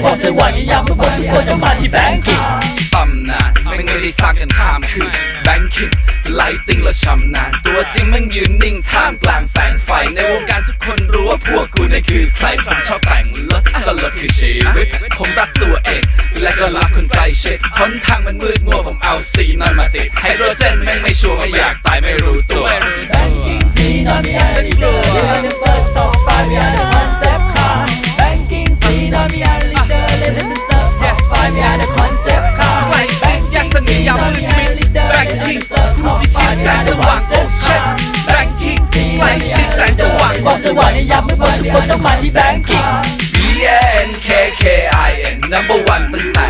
งสว่างบอกสวัสดียามทุกคนทุกคนต้องมาที่แบงกิ้งตำนานไม่ไม่ได้สร้างกันข้ามคืนแบงคิงไลติงและชำนาญตัวจริงมันยืนนิ่งท่ามกลางแสงไฟ ในวงการทุกคนรู้ว่าพวกกูนี่คือใครผมชอบแต่งรถก็รถคือชีวิตผมรักตัวเอง และก็รักคนใกล้ชิดหนทางมันมืดมัวผมเอาสีนอนมาติดไฮโดรเจนแม่งไม่ชัวร์ไม่อยากตายไม่รู้ แสงสว่างโอ้เช็ดแบงกิ้งใกล้ชิดแสงสว่างบอกสวัสดียามทุกคนทุกคนต้องมาที่แบงกิ้ง B N K K I N number one ตั้งแต่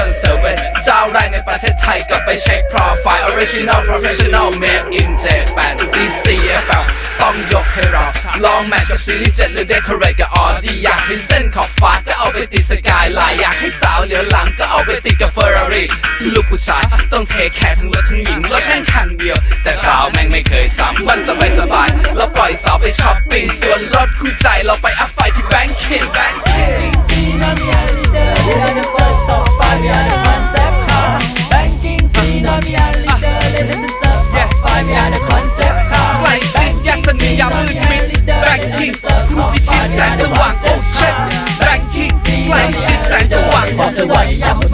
2007เจ้าแรกในประเทศไทยกลับไปเช็ค profile original professional made in Japan CCFL ต้องยกให้เรา ลองแมทกับซีรีส์7หรือ decorate กับออดี้อยากเห็นเส้นขอบฟ้า ไปติดสกายไลน์อยากให้สาวเหลียวหลังก็เอาไปติดกับเฟอร์รารี่ลูกผู้ชายต้องเทแคร์ทั้งรถทั้งหญิงรถแม่งคันเดียว แต่สาวแม่งไม่เคยซ้ำวันสบายสบายเราปล่อยสาวไปช้อปปิ้งส่วนรถคู่ใจเราไปอัพไฟที่แบงค์คิงแบงค์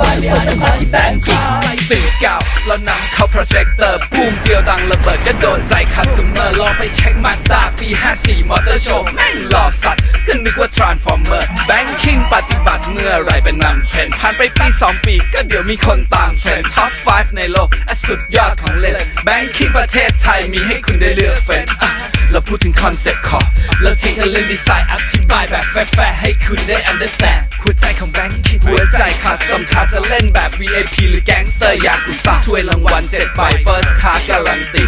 วัสดียามทุกคนทุกคนต้องมาที่แบงกิ้งสื่อเก่าเรานำเข้าโปรเจคเตอร์บูมเดียวดังระเบิดก็โดนใจคัสเมอร์ลองไปเช็คมาสตาปี 54 มอเตอร์โชว์แม่งหล่อสัตว์ก็นึกว่า Transformer Banking ปฏิบัติเมื่อไรเป็นนำเทรนผ่านไปปี2ปี ก็เดี๋ยวมีคนตามเทรนด์ Top 5ในโลกอสุดยอดของเล่น Banking ประเทศไทยมีให้คุณได้เลือกเฟ้น พูดถึงคอนเซ็ปต์ขอแล้วที่จะเล่นดีไซน์อธิบายแบบแฟร์ๆให้คุณได้ understand หัวใจของแบงค์คิดหัวใจขาดสำคัญจะเล่นแบบ VIP หรือแก๊งสเตอร์อยากกุซ่าช่วยรางวัลเจ็ดใบ First Class การันตี